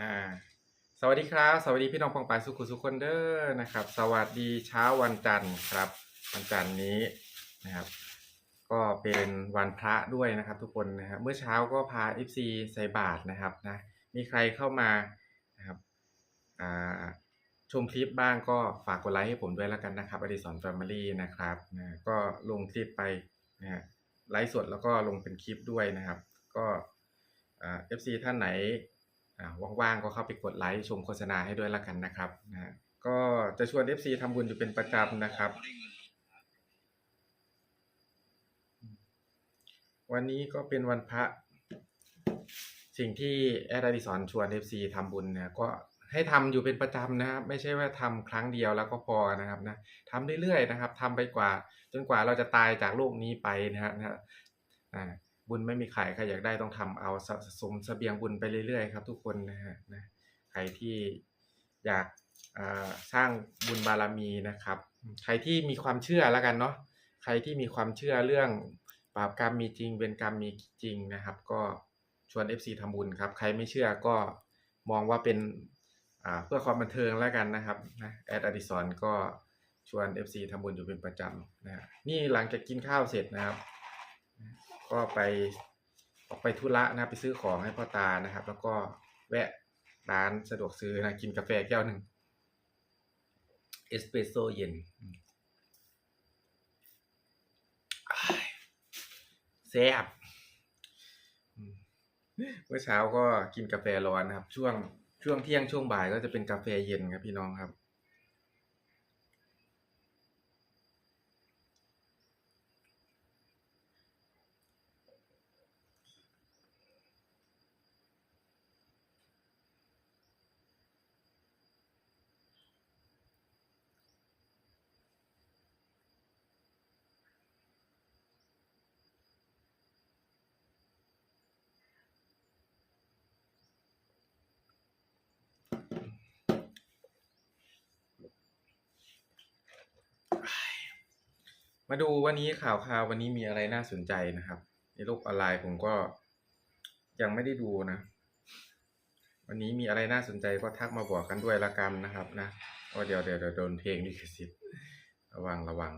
อ่าสวัสดีครับ สวัสดีพี่น้องปองปายสุขุสุคนเด้อนะครับ สวัสดีเช้าวันจันทร์ครับ วันจันทร์นี้นะครับ ก็เป็นวันพระด้วยนะครับ ทุกคนนะครับเมื่อเช้าก็พา FC ใส่บาตรนะครับนะมีใครเข้ามานะครับอ่าชมคลิปบ้างก็ฝากกดไลค์ให้ผมด้วยแล้วกันนะครับอดิสรแฟมิลี่นะครับนะก็ลงคลิปไปนะฮะไลฟ์สดแล้วก็ลงเป็นคลิปด้วยนะครับ ก็เอ่า FC ท่านไหน ว่างๆก็เข้าไปกดไลค์ชมโฆษณาให้ด้วยล้วกันนะครับนะฮะก็จะชวน FC ทำบุญอยู่เป็นประจำนะครับ วันนี้ก็เป็นวันพระ สิ่งที่แอดดิสอนชวน FC ทำบุญเนี่ยก็ให้ทำอยู่เป็นประจำนะครับ ไม่ใช่ว่าทำครั้งเดียวแล้วก็พอนะครับนะทำเรื่อยๆนะครับทำไปกว่า จนกว่าเราจะตายจากโลกนี้ไปนะฮะนะฮะอ่า บุญไม่มีใครใครอยากได้ต้องทำเอาสะสมเสบียงบุญไปเรื่อยๆครับ ทุกคนนะฮะนะใครที่อยากสร้างบุญบารมีนะครับ ใครที่มีความเชื่อแล้วกันเนาะใครที่มีความเชื่อเรื่องบาปกรรมมีจริงเวรกรรมมีจริงนะครับ ก็ชวน FC ทำบุญครับ ใครไม่เชื่อก็มองว่าเป็นเพื่อความบันเทิงแล้วกันนะครับนะแอดอดิสรก็ชวน FC ทำบุญอยู่เป็นประจำนะฮะนี่หลังจากกินข้าวเสร็จนะครับ ก็ไปออกไปธุระนะครับไปซื้อของให้พ่อตานะครับ แล้วก็แวะร้านสะดวกซื้อนะกินกาแฟแก้วหนึ่งเอสเปรสโซเย็นแซ่บเมื่อเช้าก็กินกาแฟร้อนนะครับ ช่วงช่วงเที่ยงช่วงบ่ายก็จะเป็นกาแฟเย็นครับพี่น้องครับ มาดูวันนี้ข่าวข่าววันนี้มีอะไรน่าสนใจนะครับ ในโลกออนไลน์ผมก็ยังไม่ได้ดูนะ วันนี้มีอะไรน่าสนใจก็ทักมาบอกกันด้วยละกันนะครับนะก็เดี๋ยวเดี๋ยวเดี๋ยวโดนเพลงดิคสิทธิ์ระวังระวัง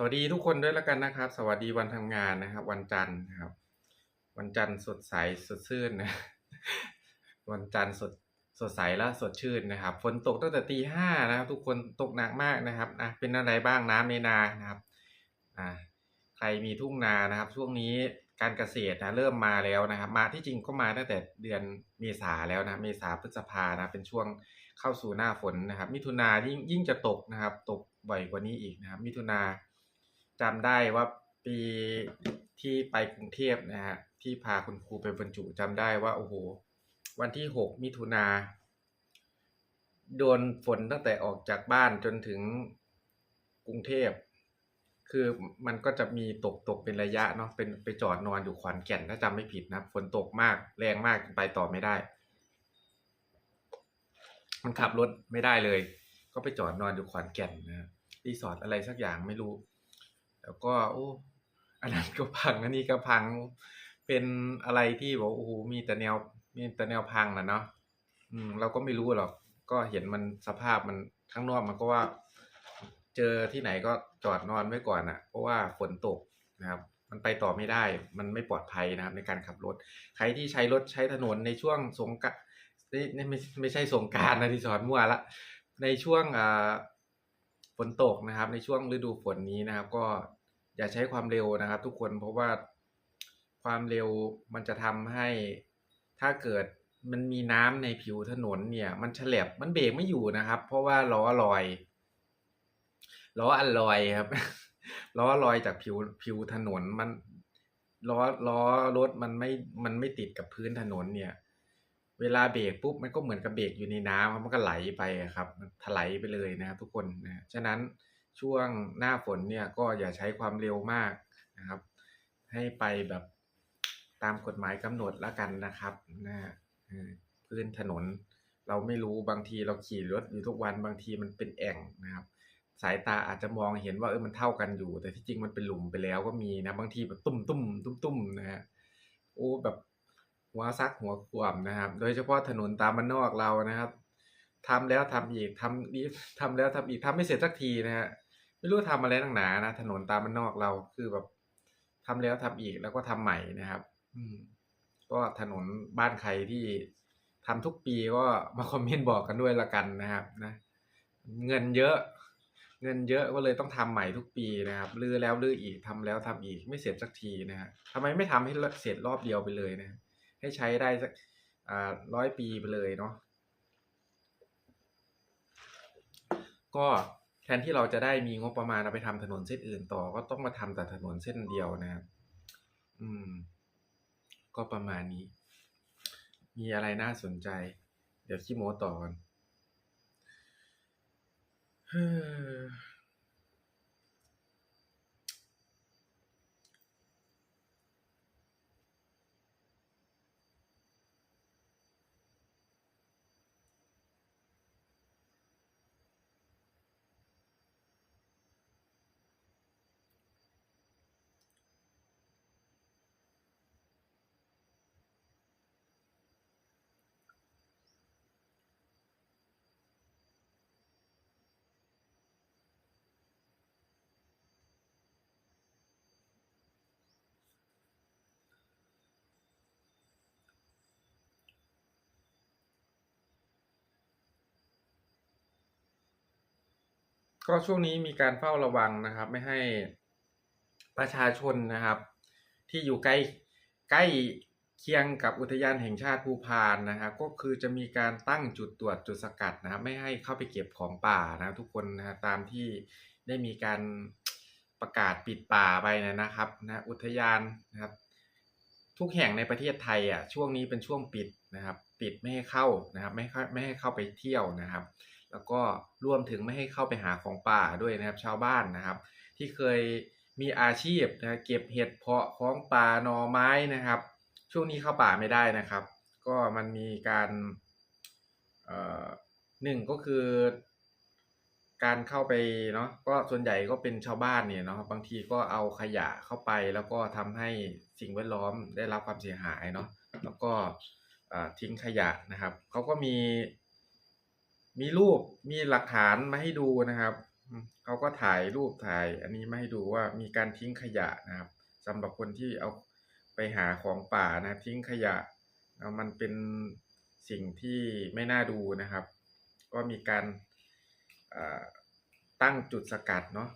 สวัสดีทุกคนด้วยแล้วกันนะครับ สวัสดีวันทำงานนะครับ วันจันทร์นะครับ วันจันทร์สดใสสดชื่นนะวันจันทร์สดสดใสและสดชื่นนะครับฝนตกตั้งแต่ตีห้านะครับ ทุกคนตกหนักมากนะครับอะเป็นอะไรบ้างน้ำในนานะครับอ่าใครมีทุ่งนานะครับ ช่วงนี้การเกษตรนะเริ่มมาแล้วนะครับ มาที่จริงก็มาตั้งแต่เดือนเมษาแล้วนะเมษาพฤษภานะเป็นช่วงเข้าสู่หน้าฝนนะครับ มิถุนายิ่งยิ่งจะตกนะครับ ตกบ่อยกว่านี้อีกนะครับ มิถุนา จำได้ว่าปีที่ไปกรุงเทพนะฮะที่พาคุณครูไปบรรจุจำได้ว่าโอ้โหวันที่หกมิถุนาโดนฝนตั้งแต่ออกจากบ้านจนถึงกรุงเทพ คือมันก็จะมีตกตกเป็นระยะเนาะเป็นไปจอดนอนอยู่ขอนแก่นถ้าจำไม่ผิดนะฝนตกมากแรงมากไปต่อไม่ได้ มันขับรถไม่ได้เลย ก็ไปจอดนอนอยู่ขอนแก่นนะรีสอร์ทอะไรสักอย่างไม่รู้ แล้วก็โอ้อันนั้นก็พังอันนี้ก็พังเป็นอะไรที่บอกโอ้โหมีแต่แนวมีแต่แนวพังนะเนาะอืม เราก็ไม่รู้หรอก ก็เห็นมันสภาพมันข้างนอกมันก็ว่า เจอที่ไหนก็จอดนอนไว้ก่อนอะ เพราะว่าฝนตกนะครับ มันไปต่อไม่ได้ มันไม่ปลอดภัยนะครับ ในการขับรถ ใครที่ใช้รถใช้ถนนในช่วงสงกรานต์นี่นี่ไม่ไม่ใช่สงกานต์นะที่สอนมั่วละในช่วงอ่าฝนตกนะครับ ในช่วงฤดูฝนนี้นะครับ ก็ อย่าใช้ความเร็วนะครับ ทุกคนเพราะว่าความเร็วมันจะทำให้ถ้าเกิดมันมีน้ำในผิวถนนเนี่ย มันฉลบมันเบรกไม่อยู่นะครับ เพราะว่าล้อลอยล้ออันลอยครับล้อลอยจากผิวผิวถนนมันล้อล้อรถมันไม่มันไม่ติดกับพื้นถนนเนี่ย เวลาเบรกปุ๊บมันก็เหมือนกับเบรกอยู่ในน้ำมันก็ไหลไปครับ มันถลายไปเลยนะครับทุกคนนะฉะนั้น ช่วงหน้าฝนเนี่ยก็อย่าใช้ความเร็วมากนะครับ ให้ไปแบบตามกฎหมายกำหนดแล้วกันนะครับนะพื้นถนนเราไม่รู้บางทีเราขี่รถอยู่ทุกวันบางทีมันเป็นแอ่งนะครับ สายตาอาจจะมองเห็นว่าเออมันเท่ากันอยู่ แต่ที่จริงมันเป็นหลุมไปแล้วก็มีนะบางทีแบบตุ้มตุ้มตุ้มตุ้มนะฮะโอ้แบบหัวซักหัวขวมนะครับ โดยเฉพาะถนนตามบ้านนอกเรานะครับทำแล้วทำอีกทำนี้ทำแล้วทำอีกทำไม่เสร็จสักทีนะฮะ ไม่รู้ทำอะไรตั้งหนานะถนนตามบ้านนอกเราคือแบบทำแล้วทำอีกแล้วก็ทำใหม่นะครับ อืม ก็ถนนบ้านใครที่ทำทุกปีก็มาคอมเมนต์บอกกันด้วยละกันนะครับ นะ เงินเยอะ เงินเยอะก็เลยต้องทำใหม่ทุกปีนะครับลื้อแล้วลื้ออีกทำแล้วทำอีกไม่เสร็จสักทีนะฮะทำไมไม่ทำให้เสร็จรอบเดียวไปเลยนะ ให้ใช้ได้สักอ่าร้อยปีไปเลยเนาะก็ แทนที่เราจะได้มีงบประมาณเอาไปทำถนนเส้นอื่นต่อ ก็ต้องมาทำแต่ถนนเส้นเดียวนะครับ อืม ก็ประมาณนี้ มีอะไรน่าสนใจ เดี๋ยวขี้โม้ต่อกัน ก็ช่วงนี้มีการเฝ้าระวังนะครับ ไม่ให้ประชาชนนะครับ ที่อยู่ใกล้ใกล้เคียงกับอุทยานแห่งชาติภูพานนะครับ ก็คือจะมีการตั้งจุดตรวจจุดสกัดนะครับ ไม่ให้เข้าไปเก็บของป่านะทุกคนนะตามที่ได้มีการประกาศปิดป่าไปนะครับนะอุทยานนะครับ ทุกแห่งในประเทศไทยอะช่วงนี้เป็นช่วงปิดนะครับ ปิดไม่ให้เข้านะครับ ไม่ไม่ให้เข้าไปเที่ยวนะครับ แล้วก็รวมถึงไม่ให้เข้าไปหาของป่าด้วยนะครับชาวบ้านนะครับ ที่เคยมีอาชีพนะเก็บเห็ดเพาะของป่าหน่อไม้นะครับ ช่วงนี้เข้าป่าไม่ได้นะครับ ก็มันมีการเอ่อหนึ่งก็คือ การเข้าไปเนาะก็ส่วนใหญ่ก็เป็นชาวบ้านเนี่ยเนาะบางทีก็เอาขยะเข้าไปแล้วก็ทำให้สิ่งแวดล้อมได้รับความเสียหายเนาะแล้วก็ทิ้งขยะนะครับเขาก็มี มีรูปมีหลักฐานมาให้ดูนะครับเขาก็ถ่ายรูปถ่าย อันนี้มาให้ดูว่ามีการทิ้งขยะนะครับสำหรับคนที่เอาไปหาของป่านะทิ้งขยะมันเป็นสิ่งที่ไม่น่าดูนะครับ ก็มีการตั้งจุดสกัดเนาะ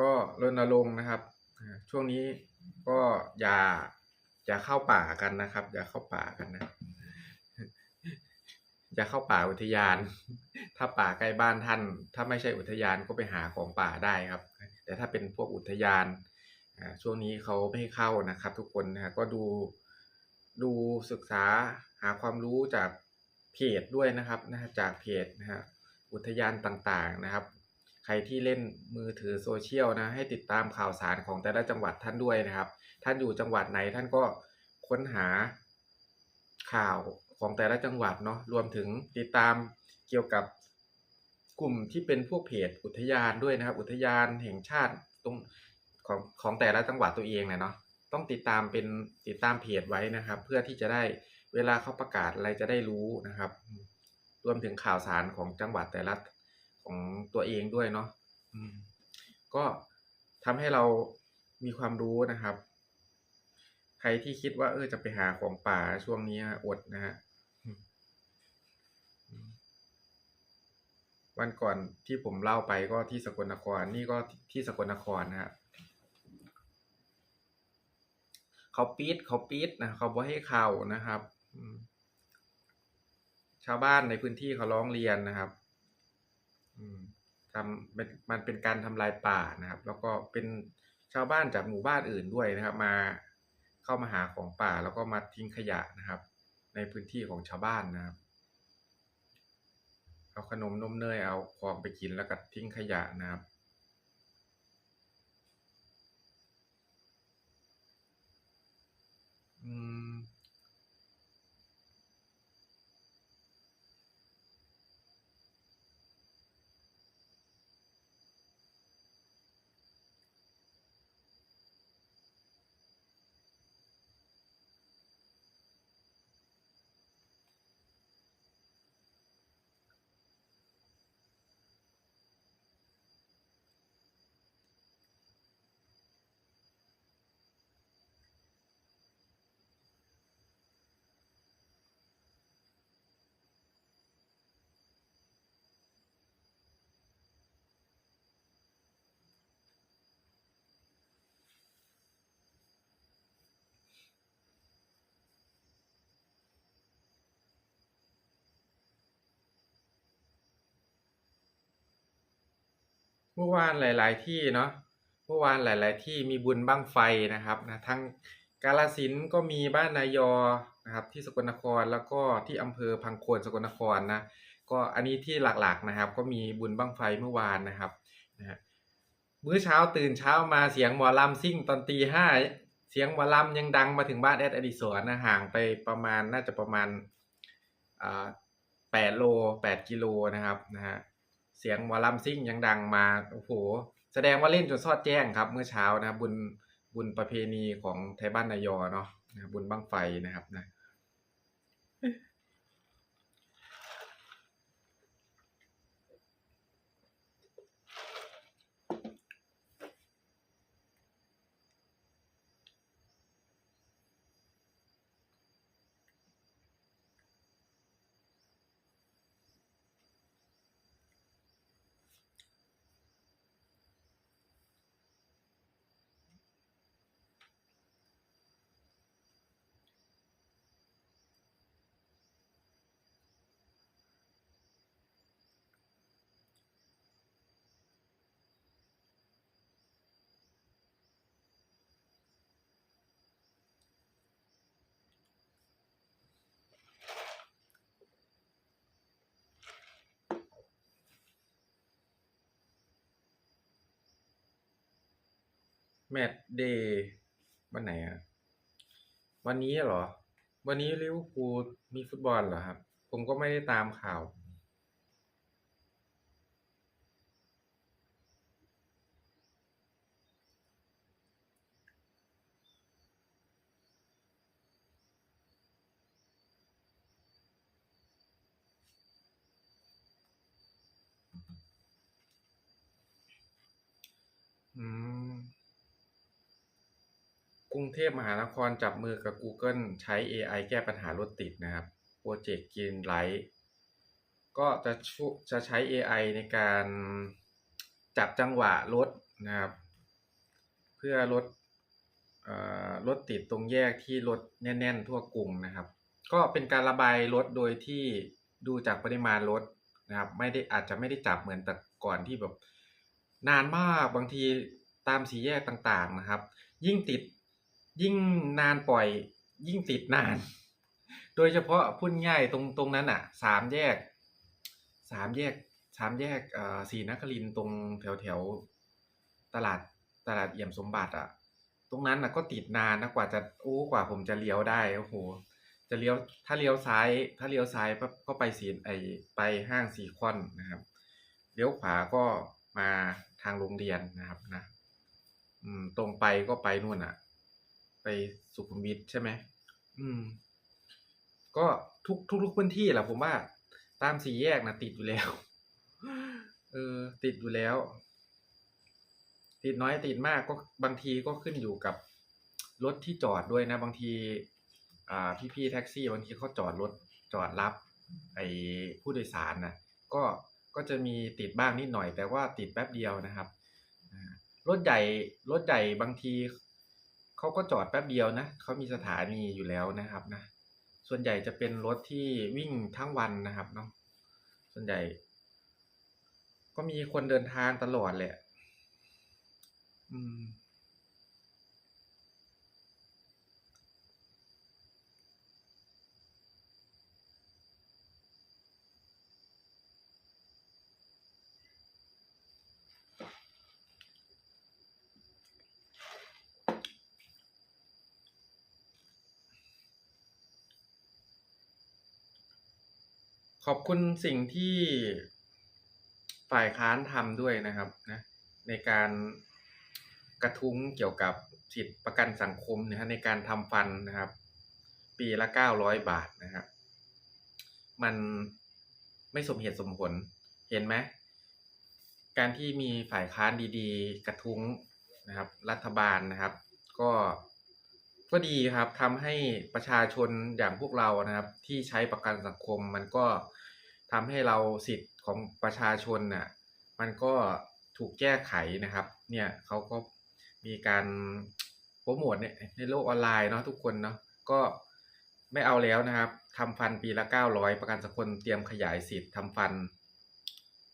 ก็รณรงค์นะครับ ช่วงนี้ก็อย่า อย่าเข้าป่ากันนะครับ อย่าเข้าป่ากันนะอย่าเข้าป่าอุทยาน ถ้าป่าใกล้บ้านท่าน ถ้าไม่ใช่อุทยานก็ไปหาของป่าได้ครับ แต่ถ้าเป็นพวกอุทยานช่วงนี้เขาไม่ให้เข้านะครับ ทุกคนนะก็ดูดูศึกษาหาความรู้จากเพจด้วยนะครับนะฮะจากเพจนะฮะอุทยานต่างๆนะครับ ใครที่เล่นมือถือโซเชียลนะให้ติดตามข่าวสารของแต่ละจังหวัดท่านด้วยนะครับ ท่านอยู่จังหวัดไหนท่านก็ค้นหาข่าวของแต่ละจังหวัดเนาะรวมถึงติดตามเกี่ยวกับกลุ่มที่เป็นพวกเพจอุทยานด้วยนะครับ อุทยานแห่งชาติตรงของของแต่ละจังหวัดตัวเองเนี่ยเนาะต้องติดตามเป็นติดตามเพจไว้นะครับ เพื่อที่จะได้เวลาเขาประกาศอะไรจะได้รู้นะครับ รวมถึงข่าวสารของจังหวัดแต่ละ ของตัวเองด้วยเนาะอืมก็ทำให้เรามีความรู้นะครับ ใครที่คิดว่าเออจะไปหาของป่าช่วงนี้อดนะฮะอืมอืมวันก่อนที่ผมเล่าไปก็ที่สกลนคร นี่ก็ที่สกลนครนะฮะเขาปิดเขาปิดนะเขาบ่ให้เข้านะครับอืมชาวบ้านในพื้นที่เขาร้องเรียนนะครับอืม ทำมันเป็นการทำลายป่านะครับ แล้วก็เป็นชาวบ้านจากหมู่บ้านอื่นด้วยนะครับ มาเข้ามาหาของป่าแล้วก็มาทิ้งขยะนะครับ ในพื้นที่ของชาวบ้านนะครับ เอาขนมนมเนยเอาของไปกินแล้วก็ทิ้งขยะนะครับอืม เมื่อวานหลาย ๆ ที่เนาะเมื่อวานหลาย ๆ ที่มีบุญบั้งไฟนะครับนะทั้งกาฬสินก็มีบ้านนายอนะครับที่สกลนครแล้วก็ที่อำเภอพังโคนสกลนครนะก็อันนี้ที่หลักๆนะครับ ก็มีบุญบั้งไฟเมื่อวานนะครับนะฮะมื้อเช้าตื่นเช้ามาเสียงหมอลำซิ่งตอนตีห้าเสียงหมอลำยังดังมาถึงบ้านแอดอดิศรนะห่างไปประมาณน่าจะประมาณอ่าแปดโลแปดกิโลนะครับนะฮะ เสียงหมอลำซิ่งยังดังมาโอ้โหแสดงว่าเล่นจนซอดแจ้งครับ เมื่อเช้านะบุญบุญประเพณีของไทยบ้านนายอเนาะนะบุญบั้งไฟนะครับนะ แมตช์เดย์วันไหนอะวันนี้เหรอ วันนี้ลิเวอร์พูลมีฟุตบอลเหรอครับ ผมก็ไม่ได้ตามข่าว รุงเทพมหานครจับมือกับ Google ใช้ AI แก้ปัญหารถติดนะครับโปรเจกต์ Greenlight ก็จะชจะใช้ AI ในการจับจังหวะรถนะครับ เพื่อลดเอ่อรถติดตรงแยกที่รถแน่น ๆ ทั่วกรุงนะครับ ก็เป็นการระบายรถโดยที่ดูจากปริมาณรถนะครับไม่ได้อาจจะไม่ได้จับเหมือนแต่ก่อนที่แบบ นานมากบางทีตามสี่แยกต่างๆนะครับ ยิ่งติด ยิ่งนานปล่อย ยิ่งติดนาน โดยเฉพาะพูดง่ายตรงตรงนั้นอะสามแยกสามแยกสามแยกอ่อศรีนครินตรงแถวแถวตลาดตลาดเอี่ยมสมบัติอะ ตรงนั้นน่ะก็ติดนานนะกว่าจะโอ้กว่าผมจะเลี้ยวได้โอ้โหจะเลี้ยวถ้าเลี้ยวซ้าย ถ้าเลี้ยวซ้ายก็ไปสีไอไปห้างซีคอนนะครับ เลี้ยวขวาก็มาทางโรงเรียนนะครับนะ อืม ตรงไปก็ไปนู่นอะ ไปสุขุมวิทใช่ไหมอืม ก็ทุกทุกทุกพื้นที่แหละผมว่า ตามสี่แยกนะติดอยู่แล้ว เออ ติดอยู่แล้ว ติดน้อยติดมากก็บางทีก็ขึ้นอยู่กับรถที่จอดด้วยนะ บางที อ่า พี่ๆแท็กซี่ บางทีเขาจอดรถจอดรับ ไอ้ผู้โดยสารนะก็ก็จะมีติดบ้างนิดหน่อย แต่ว่าติดแป๊บเดียวนะครับอ่ารถใหญ่รถใหญ่บางที เขาก็จอดแป๊บเดียวนะเขามีสถานีอยู่แล้วนะครับนะ ส่วนใหญ่จะเป็นรถที่วิ่งทั้งวันนะครับเนาะส่วนใหญ่ ก็มีคนเดินทางตลอดแหละ อืม ขอบคุณสิ่งที่ฝ่ายค้านทำด้วยนะครับนะในการกระทุ้งเกี่ยวกับสิทธิประกันสังคมนะฮะในการทำฟันนะครับ ปีละเก้าร้อยบาทนะครับ มันไม่สมเหตุสมผลเห็นไหมการที่มีฝ่ายค้านดีๆ กระทุ้งนะครับ รัฐบาลนะครับ ก็ก็ดีครับทำให้ประชาชนอย่างพวกเรานะครับ ที่ใช้ประกันสังคมมันก็ ทำให้เราสิทธิ์ของประชาชนน่ะมันก็ถูกแก้ไขนะครับ เนี่ยเขาก็มีการโปรโมทเนี่ยในโลกออนไลน์เนาะทุกคนเนาะก็ไม่เอาแล้วนะครับทำฟันปีละเก้าร้อยประกันสังคมเตรียมขยายสิทธิ์ทำฟัน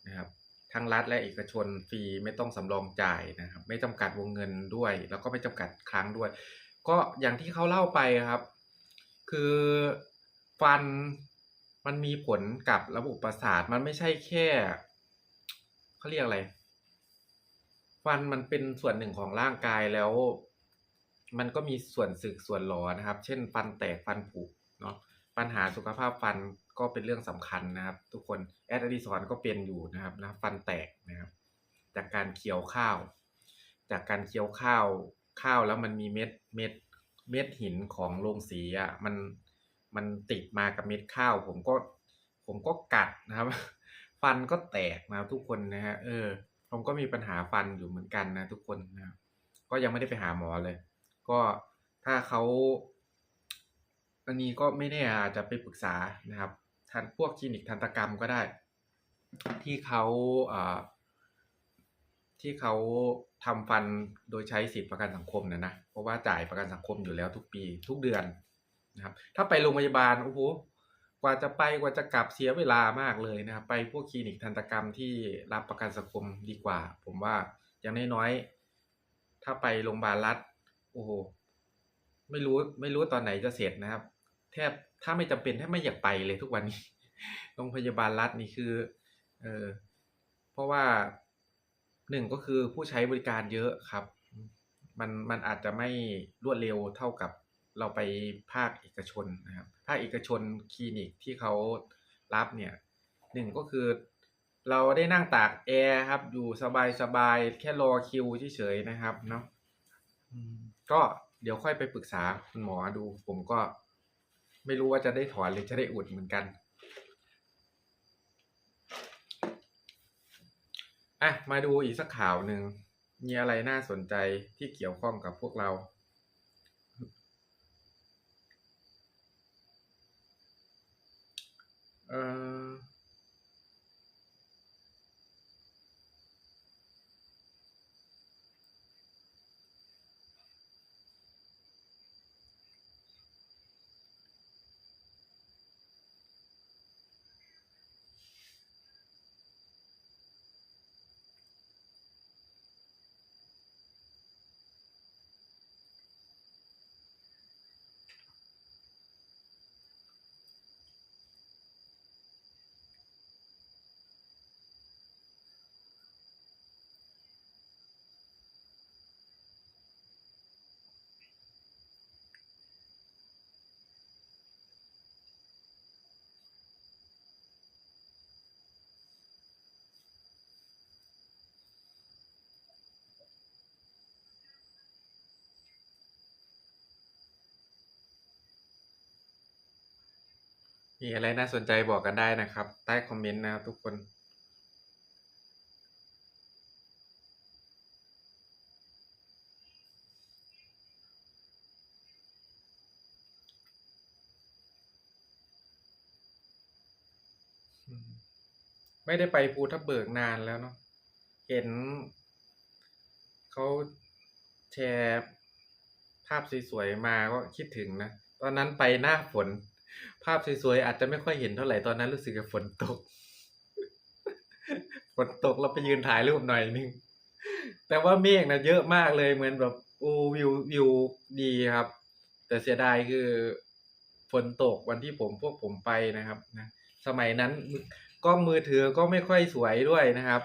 นะครับทั้งรัฐและเอกชนฟรีไม่ต้องสำรองจ่ายนะครับ ไม่จำกัดวงเงินด้วย แล้วก็ไม่จำกัดครั้งด้วย ก็อย่างที่เขาเล่าไปครับ คือฟัน มันมีผลกับระบบประสาทมันไม่ใช่แค่เขาเรียกอะไร ฟันมันเป็นส่วนหนึ่งของร่างกายแล้ว มันก็มีส่วนสึกส่วนหลอนะครับ เช่น ฟันแตกฟันผุเนาะปัญหาสุขภาพฟันก็เป็นเรื่องสำคัญนะครับ ทุกคนแอดอดิสอนก็เป็นอยู่นะครับนะฟันแตกนะครับ จากการเคี้ยวข้าว จากการเคี้ยวข้าวข้าวแล้วมันมีเม็ดเม็ดเม็ดหินของโรงสีอะมัน มันติดมากับเม็ดข้าว ผมก็ผมก็กัดนะครับ ฟันก็แตกนะครับทุกคนนะฮะเออ ผมก็มีปัญหาฟันอยู่เหมือนกันนะทุกคนนะครับก็ยังไม่ได้ไปหาหมอเลย ก็ถ้าเขาอันนี้ก็ไม่แน่อาจจะไปปรึกษานะครับทันพวกคลินิกทันตกรรมก็ได้ ที่เขาอ่าที่เขาทำฟันโดยใช้สิทธิประกันสังคมเนี่ยนะเพราะว่าจ่ายประกันสังคมอยู่แล้วทุกปีทุกเดือน นะครับ ถ้าไปโรงพยาบาลโอ้โหกว่าจะไปกว่าจะกลับเสียเวลามากเลยนะครับ ไปพวกคลินิกทันตกรรมที่รับประกันสังคมดีกว่า ผมว่าอย่างน้อยๆถ้าไปโรงพยาบาลรัฐ โอ้โหไม่รู้ไม่รู้ตอนไหนจะเสร็จนะครับ แทบถ้าไม่จำเป็นแทบไม่อยากไปเลยทุกวันนี้โรงพยาบาลรัฐนี่คือ เออเพราะว่าหนึ่งก็คือผู้ใช้บริการเยอะครับ มันมันอาจจะไม่รวดเร็วเท่ากับ เราไปภาคเอกชนนะครับ ภาคเอกชนคลินิกที่เขารับเนี่ยหนึ่งก็คือเราได้นั่งตากแอร์ครับ อยู่สบายสบายแค่รอคิวเฉยๆนะครับเนาะอืมก็เดี๋ยวค่อยไปปรึกษาคุณหมอดู ผมก็ไม่รู้ว่าจะได้ถอนหรือจะได้อุดเหมือนกันอะมาดูอีกสักข่าวหนึ่งมีอะไรน่าสนใจที่เกี่ยวข้องกับพวกเรา เอ่ มีอะไรน่าสนใจบอกกันได้นะครับ ใต้คอมเมนต์นะครับทุกคนไม่ได้ไปภูทับเบิกนานแล้วเนาะ เห็นเขาแชร์ภาพสวยๆมาก็คิดถึงนะ ตอนนั้นไปหน้าฝน ภาพสวยๆอาจจะไม่ค่อยเห็นเท่าไหร่ตอนนั้นรู้สึกกับฝนตก ฝนตกเราไปยืนถ่ายรูปหน่อยนึง แต่ว่าเมฆนะเยอะมากเลยเหมือนแบบโอ้วิววิวดีครับ แต่เสียดายคือฝนตกวันที่ผมพวกผมไปนะครับนะสมัยนั้นกล้องมือถือก็ไม่ค่อยสวยด้วยนะครับ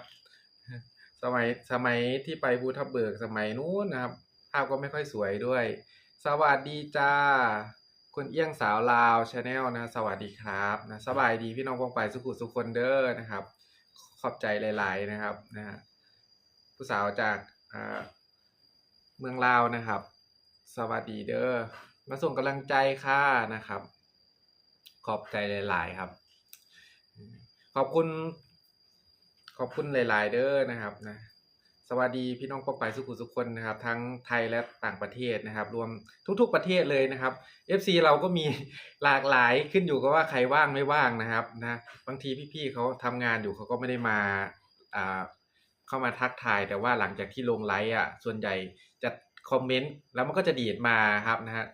สมัยสมัยที่ไปภูทับเบิกสมัยนู้นนะครับ ภาพก็ไม่ค่อยสวยด้วย สวัสดีจ้า คุณเอี้ยงสาวลาวชาแนลนะสวัสดีครับนะสบายดีพี่น้องปองไปสุขุสุคนเด้อนะครับ ขอบใจหลาย ๆนะครับนะฮะผู้สาวจากเมืองลาวนะครับ สวัสดีเด้อมาส่งกำลังใจค่ะนะครับ ขอบใจหลาย ๆ ครับ ขอบคุณ ขอบคุณหลาย ๆ เด้อนะครับนะ สวัสดีพี่น้องปองไปสุขุสุขคนนะครับ ทั้งไทยและต่างประเทศนะครับ รวมทุกๆประเทศเลยนะครับ FC เราก็มีหลากหลายขึ้นอยู่กับว่าใครว่างไม่ว่างนะครับนะบางทีพี่ๆเขาทำงานอยู่เขาก็ไม่ได้มาอ่าเข้ามาทักทายแต่ว่าหลังจากที่ลงไลฟ์อะส่วนใหญ่จะคอมเมนต์แล้วมันก็จะดีดมาครับนะ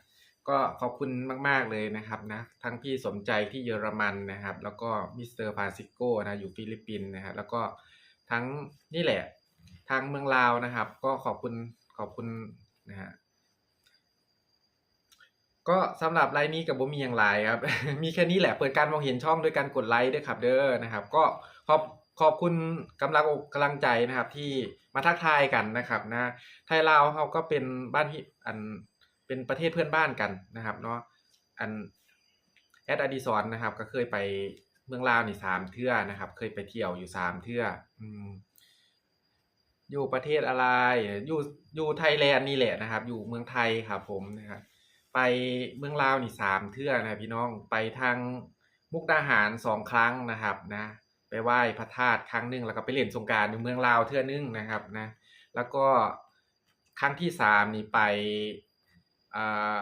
ก็ขอบคุณมาก ๆ เลยนะครับนะทั้งพี่สมใจที่เยอรมันนะครับ แล้วก็มิสเตอร์ฟานซิโกนะอยู่ฟิลิปปินส์นะครับแล้วก็ทั้งนี่แหละ ทางเมืองลาวนะครับ ก็ขอบคุณขอบคุณนะครับก็สำหรับไลฟ์นี้ก็บ่มีหยังหลายครับ มีแค่นี้แหละเปิดการมองเห็นช่องด้วยการกดไลค์ด้วยครับ เด้อนะครับ ก็ขอบขอบคุณกำลังกกำลังใจนะครับ ที่มาทักทายกันนะครับ นะ ไทยลาวเราก็เป็นบ้านพี่อันเป็นประเทศเพื่อนบ้านกันนะครับเนาะอันแอดอดิสรนนะครับ ก็เคยไปเมืองลาวนี่3เทื่อนะครับ เคยไปเที่ยวอยู่3เทื่ออืม อยู่ประเทศอะไรอยู่อยู่ไทยแลนด์นี่แหละนะครับ อยู่เมืองไทยครับผมนะครับไปเมืองลาวนี่3เทื่อนะพี่น้องไปทางมุกดาหาร2ครั้งนะครับนะไปไหว้พระธาตุครั้งหนึ่งแล้วก็ไปเล่นสงการานเมืองลาวเทื่อหนึ่งนะครับนะแล้วก็ครั้งที่3นี่ไปอ่า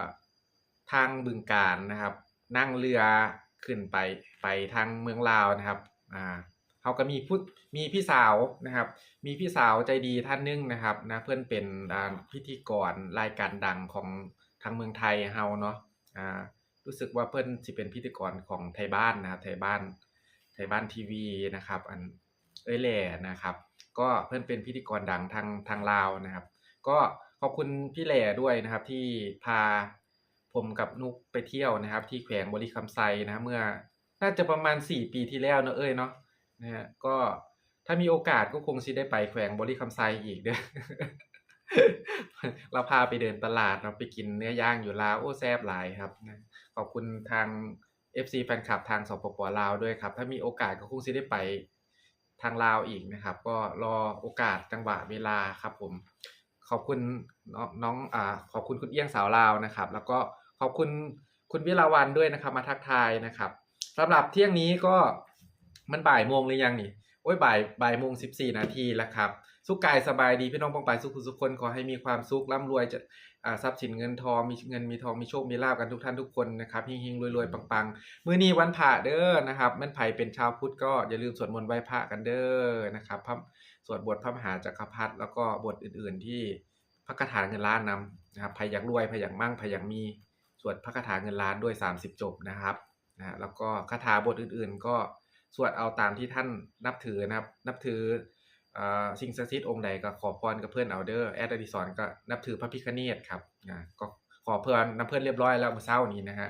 ทางบึงกาฬนะครับ นั่งเรือขึ้นไปไปทางเมืองลาวนะครับอ่า เราก็มีผู้มีพี่สาวนะครับ มีพี่สาวใจดีท่านหนึ่งนะครับนะเพิ่อนเป็นพิธีกรรายการดังของทางเมืองไทยเราเนาะอ่ารู้สึกว่าเพิ่อนสิเป็นพิธีกรของไทยบ้านนะครับไทยบ้านไทยบ้านทีวีนะครับ อันเอยแหล่นะครับ ก็เพิ่อนเป็นพิธีกรดังทางทางลาวนะครับ ก็ขอบคุณพี่แหล่ด้วยนะครับ ที่พาผมกับนุกไปเที่ยวนะครับ ที่แขวงบริคำไซนะเมื่อน่าจะประมาณ 4 ปีที่แล้วเนาะเอ้ยเนาะ นะครับก็ถ้ามีโอกาสก็คงสิได้ไปแขวงบริคำไซอีกเด้อเราพาไปเดินตลาดเนาไปกินเนื้อย่างอยู่ลาวโอ้แซ่บหลายครับนะขอบคุณทาง FC แฟนคลับทางสปป.ลาวด้วยครับ ถ้ามีโอกาสก็คงสิได้ไปทางลาวอีกนะครับ ก็รอโอกาสจังหวะเวลาครับผม ขอบคุณน้องน้องอ่าขอบคุณคุณเอี้ยงสาวลาวนะครับ แล้วก็ขอบคุณคุณวิลาวัลด้วยนะครับ มาทักทายนะครับสำหรับเที่ยงนี้ก็ มันบ่ายโมงหรือยังนี่โอ๊ยบ่ายบ่ายโมง14นาทีแล้วครับ สุขกายสบายดีพี่น้องปองปายสุขสุขคนขอให้มีความสุขร่ำรวยจะอ่าทรัพย์สินเงินทองมีเงินมีทองมีโชคมีลาภกันทุกท่านทุกคนนะครับเฮงๆรวยๆปังๆมื้อนี้วันพระเด้อนะครับแม่นไผเป็นชาวพุทธก็อย่าลืมสวดมนต์ไหว้พระกันเด้อนะครับพระสวดบทพระมหาจักรพรรดิแล้วก็บทอื่น ๆ ที่พระคาถาเงินล้านนำนะครับไผอยากรวยไผอยากมั่งไผอยากมีสวดพระคาถาเงินล้านด้วย 30 จบนะครับนะแล้วก็คาถาบทอื่น ๆ ก็ สวดเอาตามที่ท่านนับถือนะครับ นับถืออสิ่งศักดิ์สิทธิ์องค์ใดก็ขอพรกับเพื่อนเอาเดอร์แอดดิสอนก็นับถือพระพิคเนตครับก็ขอเพื่อนนับเพื่อนเรียบร้อยแล้วเมื่อเช้านี้นะฮะ